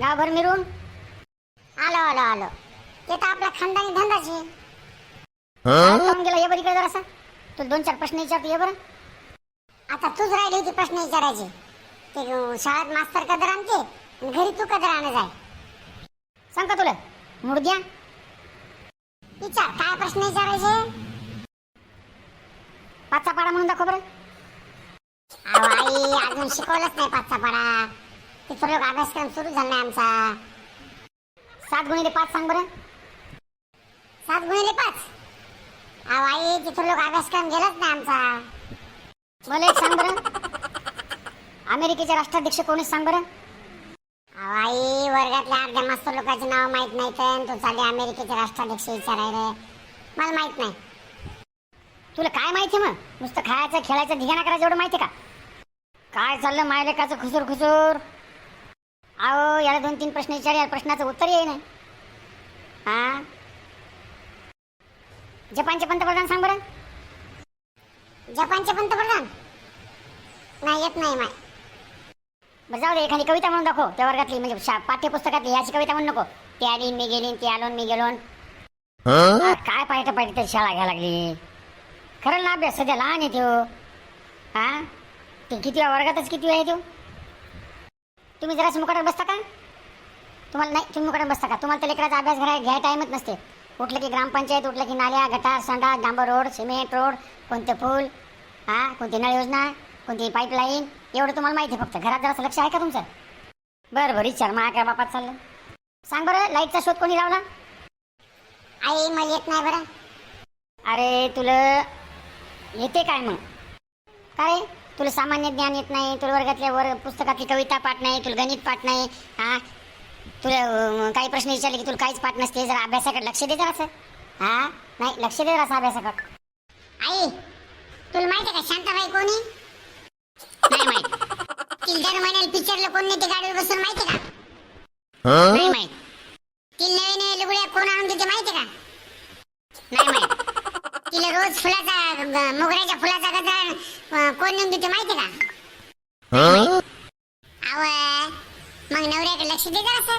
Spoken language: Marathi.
गावाभर मिरून. आलो आलो आलो. ते तर आपला खानदानी धंदाच आहे. जाऊन गेला ये बरं इकडे जरासा. तू दोन चार प्रश्न विचारतो ये बरं. आता तूच राहिली होती प्रश्न विचारायचे. ते अं, शाळेत मास्तर कदर आणते आणि घरी तू कदर आणत जाय. सांग का तुला? मुडद्या विचार काय प्रश्न विचारायचे? पाचचा पाडा म्हणून दाखव बरं. अहो आई अजून शिकवलंच नाही पाचचा पाडा. तिथं लोक अभ्यासक्रम सुरू झाला नाही आमचा सात गुणिले पाच सांग बरं सात गुणिले पाच अहो आई तिथं लोक अभ्यासक्रम गेलाच नाही आमचा मला एक सांग बरं अमेरिकेचे राष्ट्राध्यक्ष कोणी सांग बरं अहो आई वर्गातल्या अर्ध्या मास्तर लोकांचे नाव माहीत नाही तर तू चालले अमेरिकेचे राष्ट्राध्यक्ष विचारायला मला माहीत नाही तुला काय माहिती मग नुसतं खायचं खेळायचं धिगाणा करायचं एवढं माहिती का काय चाललं मायलेकाचं खुसूर खुसूर अहो याला दोन तीन प्रश्न विचार या प्रश्नाचं उत्तर येई नाही हा? जपानचे पंतप्रधान सांग बरं. जपानचे पंतप्रधान? नाही येत नाही माय. बरं जाऊ दे एखादी कविता म्हणून दाखव त्या वर्गातली म्हणजे शा पाठ्यपुस्तकातली याची कविता म्हणून नको. ते आली मी गेली ते आलो मी गेलो आ, काय पाहिजे पाहिजे तरी शाळा घ्यायला लागली. खरं ना अभ्यास सध्या लहान आहे त्यो हा? ते किती वर्गातच किती वेळ आहे त्यो तुम्ही जरा मुकाटात बसता का तुम्हाला नाही तुम्ही मुकाटात बसता का? तुम्हाला त्या लेकराचा अभ्यास घ्याय घ्याय टाईमच नसते. उठलं की ग्रामपंचायत उठलं की नाल्या गटार संडा डांबर रोड सिमेंट रोड कोणते पूल हा कोणती नळ योजना कोणती पाईपलाईन एवढं तुम्हाला माहिती आहे फक्त. घरात जरासं लक्ष आहे का तुमचं? बरं बरं विचार. मा काय बापात चाललं. सांग बरं लाईटचा शोध कोणी लावला? आई मला येत नाही बरं. अरे तुला येते काय मग? काय तुला सामान्य ज्ञान येत नाही तुला वर्गातल्या वर्ग पुस्तकातली कविता पाठ नाही तुला गणित पाठ नाही हा? तुला काही प्रश्न विचारले की तुला काहीच पाठ नसते जरा अभ्यासाकडे लक्ष दे जरा असं हा? नाही लक्ष दे जरा अभ्यासाकडे. आई तुला माहिती का शांताबाई कोणी? नाही माहीत. तिला दर महिन्याला पिक्चरला कोण नेते गाडीवर बसून माहिती का? नाही माहीत. तिला नवे नवे लुगड्या कोण आणून देते माहिती का? नाही माहीत. रोज फुलाचा मोगऱ्याच्या फुलाचा गजर कोण नेऊन देते माहिती का? आव मग नवऱ्याकडे लक्ष दे जरा